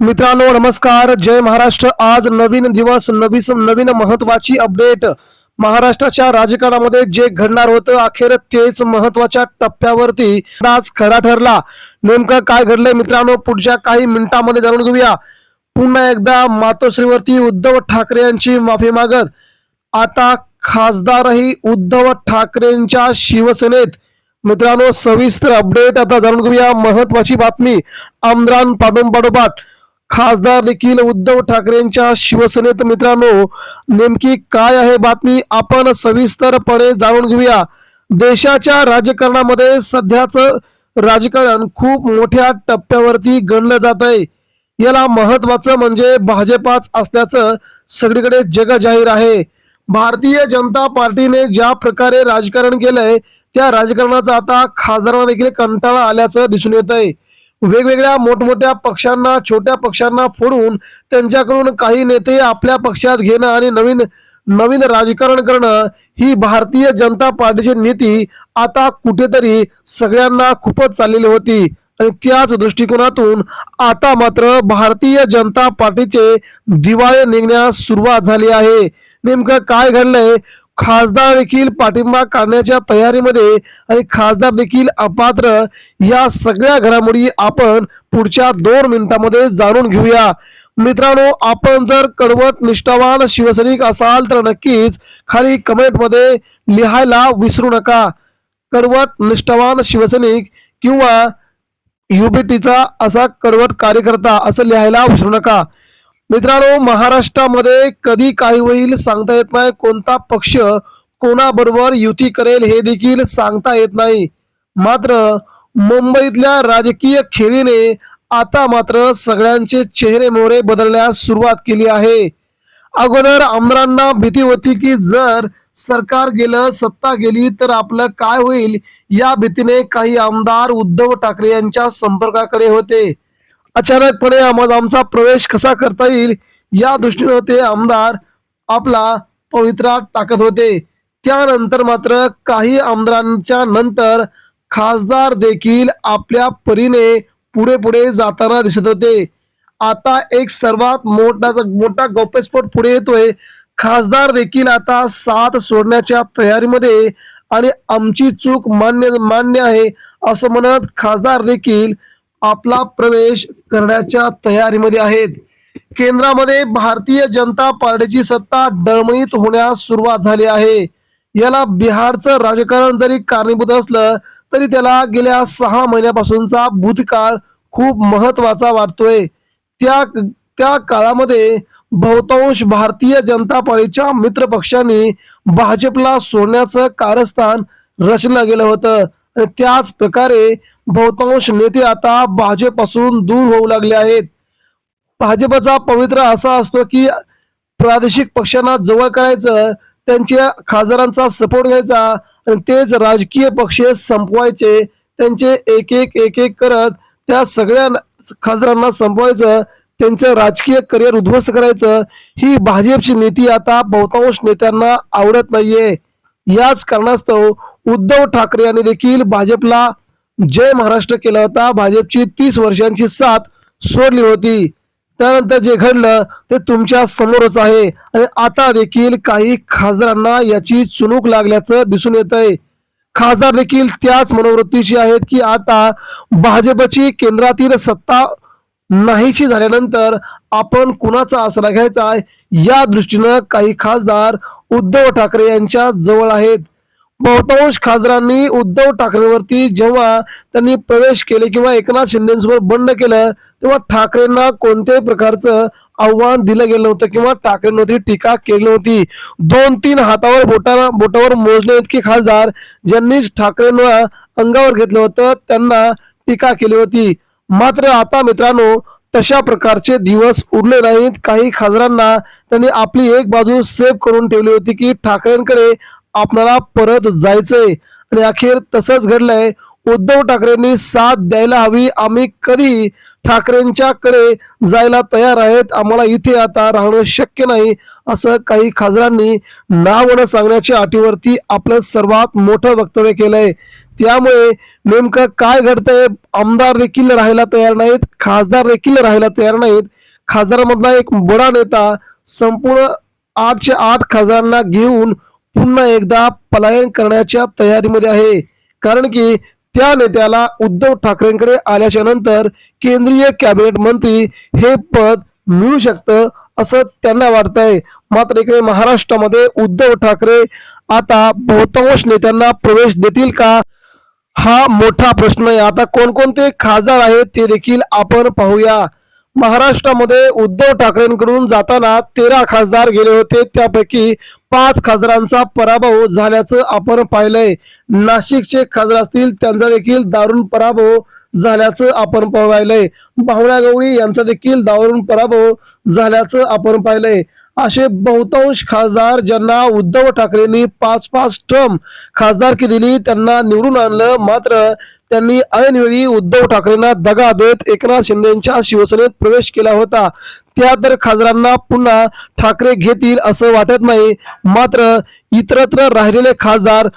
मित्रांनो नमस्कार. जय महाराष्ट्र. आज नवीन दिवस नवी नवीन महत्वाची अपडेट. महाराष्ट्राच्या राजकारणामध्ये जे घडणार होतं अखेर तेच महत्त्वाच्या टप्प्यावरती आज खरा ठरला. नेमकं काय घडलंय मित्रांनो पुढच्या काही मिनिटांमध्ये जाणून घेऊया. पुन्हा एकदा मातोश्रीवरती उद्धव ठाकरे यांची माफी मागत. आता खासदारही उद्धव ठाकरेंच्या शिवसेनेत. मित्रांनो सविस्तर अपडेट आता जाणून घेऊया. महत्वाची बातमी आमदार पाठोपाठ खासदार देखील उद्धव ठाकरेंच्या शिवसेनेत मित्रांनो नेमकी काय आहे बातमी आपण सविस्तरपणे जाणून घेऊया. देशाच्या राजकारणामध्ये सध्याच राजकारण खूप मोठ्या टप्प्यावरती गणलं जात आहे. याला महत्वाचं म्हणजे भाजपाच असल्याचं सगळीकडे जग जाहीर आहे. भारतीय जनता पार्टीने ज्या प्रकारे राजकारण केलंय त्या राजकारणाचा आता खासदारांना देखील कंटाळा आल्याचं दिसून येत आहे वेगवेगळ्या मोठमोठ्या पक्षांना छोट्या पक्षांना फोडून त्यांच्याकडून काही नेते आपल्या पक्षात घेणं आणि नवीन नवीन राजकारण करणं ही भारतीय जनता पार्टीची नीती आता कुठेतरी सगळ्यांना खूपच चाललेली होती. आणि त्याच दृष्टिकोनातून आता मात्र भारतीय जनता पार्टीचे दिवाळे निघण्यास सुरुवात झाली आहे. नेमकं काय घडलंय? खासदार देखील पाठिंबा काढण्याच्या तयारीमध्ये आणि खासदार देखील अपात्र. या सगळ्या घडामोडी आपण पुढच्या दोन मिनिटांमध्ये जाणून घेऊया. मित्रांनो आपण जर कडवट निष्ठावान शिवसैनिक असाल तर नक्कीच खाली कमेंटमध्ये लिहायला विसरू नका. कडवट निष्ठावान शिवसैनिक किंवा युबीटीचा असा कडवट कार्यकर्ता असं लिहायला विसरू नका. मित्रांनो महाराष्ट्रामध्ये कधी काही होईल सांगता येत नाही. कोणता पक्ष कोणाबरोबर युती करेल हे देखील सांगता येत नाही. मात्र मुंबईतल्या राजकीय खेळीने आता मात्र सगळ्यांचे चेहरे मोहरे बदलण्यास सुरुवात केली आहे. अगोदर आमदारांना भीती होती की जर सरकार गेलं सत्ता गेली तर आपलं काय होईल? या भीतीने काही आमदार उद्धव ठाकरे यांच्या संपर्काकडे होते. अचानकपणे आमचा प्रवेश कसा करता येईल? या दृष्टीने ते आमदार आपला पवित्रा टाकत होते. त्यानंतर मात्र काही आमदारांच्या नंतर खासदार देखील आपल्या परीने पुढे पुढे जाताना दिसत होते. आता एक सर्वात मोठा मोठा गौप्यस्फोट पुढे येतोय. खासदार देखील आता साथ सोडण्याच्या तयारीमध्ये आणि आमची चूक मान्य मान्य आहे असं म्हणत खासदार देखील आपला प्रवेश करण्याच्या तयारीमध्ये आहेत. केंद्रामध्ये भारतीय जनता पार्टीची सत्ता डळमळीत होण्यास सुरुवात झाली आहे. याला बिहारचं राजकारण जरी कारणीभूत असलं तरी त्याला गेल्या सहा महिन्यापासूनचा भूतकाळ खूप महत्त्वाचा वाटतोय. त्या त्या काळामध्ये बहुतांश भारतीय जनता पार्टीच्या मित्र पक्षांनी भाजपला सोडण्याचं कारस्थान रचलं गेलं होतं. आणि त्याच प्रकारे बहुतांश नेते आता भाजपपासून दूर होऊ लागले आहेत. भाजपचा पवित्र असा असतो की प्रादेशिक पक्षांना जवळ करायचं त्यांच्या खासदारांचा सपोर्ट घ्यायचा आणि तेच राजकीय पक्ष संपवायचे त्यांचे एक एक एक एक करत त्या सगळ्या खासदारांना संपवायचं त्यांचं राजकीय करिअर उद्ध्वस्त करायचं. ही भाजपची नीती आता बहुतांश नेत्यांना आवडत नाहीये. याच कारणास्तव उद्धव ठाकरे यांनी देखील भाजपला जय महाराष्ट्र केला होता. भाजपची तीस वर्षांची साथ सोडली होती. त्यानंतर जे घडलं ते तुमच्या समोरच आहे. आणि आता देखील काही खासदारांना याची चुणूक लागल्याचं दिसून येत आहे खासदार देखील त्याच मनोवृत्तीची आहेत की आता भाजपची केंद्रातील सत्ता नाहीशी झाल्यानंतर आपण कुणाचा आसरा घ्यायचा आहे? या दृष्टीनं काही खासदार उद्धव ठाकरे यांच्या जवळ आहेत. बहुतांश खासदारांनी उद्धव ठाकरेवरती जेव्हा त्यांनी प्रवेश केले किंवा एकनाथ शिंदेसोबत बंड केलं तेव्हा ठाकरेंना कोणत्याही प्रकारचं आव्हान दिलं गेलं नव्हतं किंवा ठाकरेंवरती टीका केली नव्हती. दोन तीन हातावर बोटा बोटावर मोजले इतके खासदार ज्यांनी ठाकरेंना अंगावर घेतलं होतं त्यांना टीका केली होती. मात्र आता मित्रांनो तशा प्रकारचे दिवस उरले नाहीत. काही खासदारांना त्यांनी आपली एक बाजू सेव्ह करून ठेवली होती की ठाकरेंकडे आपल्याला परत जायचंय. आणि अखेर तसंच घडलंय. उद्धव ठाकरेंनी साथ द्यायला हवी. आम्ही कधी ठाकरेंच्याकडे जायला तयार आहेत? आम्हाला इथे आता राहणं शक्य नाही असं काही खासदारांनी नाव न सांगण्याच्या अटीवरती आपलं सर्वात मोठं वक्तव्य केलंय. त्यामुळे नेमकं काय घडतंय? आमदार देखील राहायला तयार नाहीत. खासदार देखील राहायला तयार नाहीत. खासदारामधला एक बडा नेता संपूर्ण आठशे आठ खासदारांना घेऊन पुन्हा एकदा पलायन करण्याच्या तयारीमध्ये आहे. कारण की त्या नेत्याला उद्धव ठाकरेंकडे आल्याच्यानंतर केंद्रीय कॅबिनेट मंत्री हे पद मिळू शकतं असं त्यांना वाटतंय. मात्र इकडे महाराष्ट्रामध्ये उद्धव ठाकरे आता बहुतांश नेत्यांना प्रवेश देतील का? हा मोठा प्रश्न आहे. आता कोणकोणते खासदार आहेत ते देखील आपण पाहूया. महाराष्ट्रामध्ये उद्धव ठाकरेंकडून जाताना तेरा खासदार गेले होते. त्यापैकी पाच खासदारांचा पराभव झाल्याचं आपण पाहिलंय. नाशिकचे खासदार असतील त्यांचा देखील दारुण पराभव झाल्याचं आपण पाहिलंय. भावना गवळी यांचा देखील दारुण पराभव झाल्याचं आपण पाहिलंय. असे बहुतांश खासदार ज्यांना उद्धव ठाकरेंनी पाच पाच टर्म खासदारकी दिली त्यांना निवडून आणलं. मात्र त्यांनी ऐनवेळी उद्धव ठाकरेंना दगा देत एकनाथ शिंदेच्या शिवसेनेत प्रवेश केला होता. त्या तर खासदारांना पुन्हा ठाकरे घेतील असं वाटत नाही. मात्र इतरत्र राहिलेले खासदार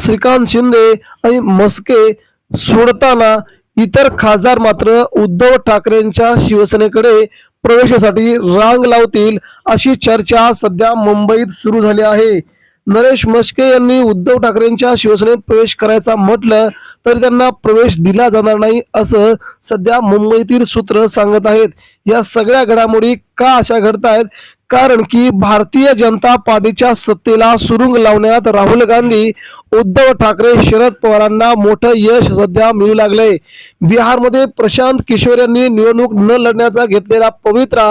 श्रीकांत शिंदे आणि मस्के सोडताना इतर खासदार मात्र उद्धव ठाकरेंच्या शिवसेनेकडे प्रवेशासाठी रांग लावतील अशी चर्चा सध्या मुंबईत सुरू झाली आहे. नरेश मस्के यांनी उद्धव ठाकरेंच्या शिवसेनेत प्रवेश करायचा म्हटलं तर त्यांना प्रवेश दिला जाणार नाही असं सध्या मुंबईतील सूत्र सांगत आहेत. या सगळ्या घडामोडी का अशा घडत आहेत कारण की भारतीय जनता पार्टीच्या सत्तेला सुरुंग लावण्यात राहुल गांधी उद्धव ठाकरे शरद पवारांना मोठं यश सध्या मिळू लागलंय. बिहारमध्ये प्रशांत किशोर यांनी निवडणूक न लढण्याचा घेतलेला पवित्रा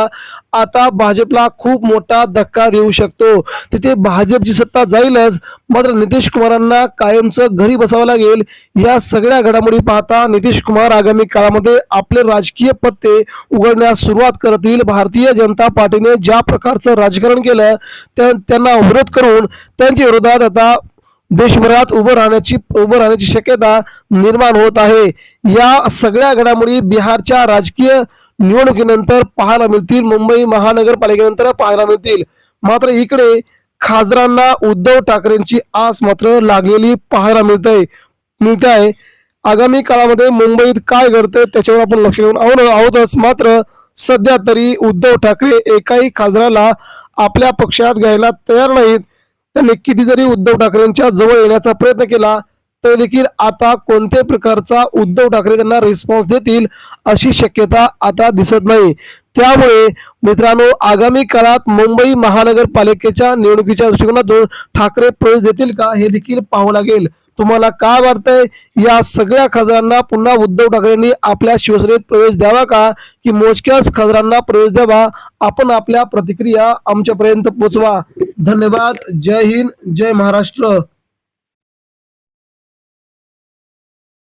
आता भाजपला खूप मोठा धक्का देऊ शकतो. तिथे भाजपची सत्ता जाईलच मात्र नितीश कुमारांना कायमचं घरी बसावं लागेल. या सगळ्या घडामोडी पाहता नितीश कुमार आगामी काळामध्ये आपले राजकीय पत्ते उघडण्यास सुरुवात करतील. भारतीय जनता पार्टीने ज्या प्रकारचं राजकारण केलं त्या- त्यांना अवरोध करून त्यांच्या विरोधात आता देशभरात उभं राहण्याची उभं राहण्याची शक्यता निर्माण होत आहे. या सगळ्या घडामोडी बिहारच्या राजकीय निवडणुकीनंतर पाहायला मिळतील. मुंबई महानगरपालिकेनंतर पाहायला मिळतील. मात्र इकडे खासदारांना उद्धव ठाकरेंची आस मात्र लागलेली पाहायला मिळते मिळते आहे आगामी काळामध्ये मुंबईत काय घडतंय त्याच्यावर आपण लक्ष देऊन आहोत आहोतच. मात्र सध्या तरी उद्धव ठाकरे एकाही खासदाराला आपल्या पक्षात घ्यायला तयार नाहीत. त्यांनी किती जरी उद्धव ठाकरेंच्या जवळ येण्याचा प्रयत्न केला तरी देखील आता कोणत्याही प्रकारचा उद्धव ठाकरे त्यांना रिस्पॉन्स देतील अशी शक्यता आता दिसत नाही. त्यामुळे मित्रांनो आगामी काळात मुंबई महानगरपालिकेच्या निवडणुकीच्या दृष्टिकोनातून ठाकरे प्रवेश देतील का हे देखील पाहावं लागेल. तुम्हाला काय वाटतंय? या सगळ्या खासदारांना पुन्हा उद्धव ठाकरेंनी आपल्या शिवसेनेत प्रवेश द्यावा का? की मोजक्याच खासदारांना प्रवेश द्यावा? आपण आपल्या प्रतिक्रिया आमच्यापर्यंत पोहोचवा धन्यवाद. जय हिंद. जय महाराष्ट्र.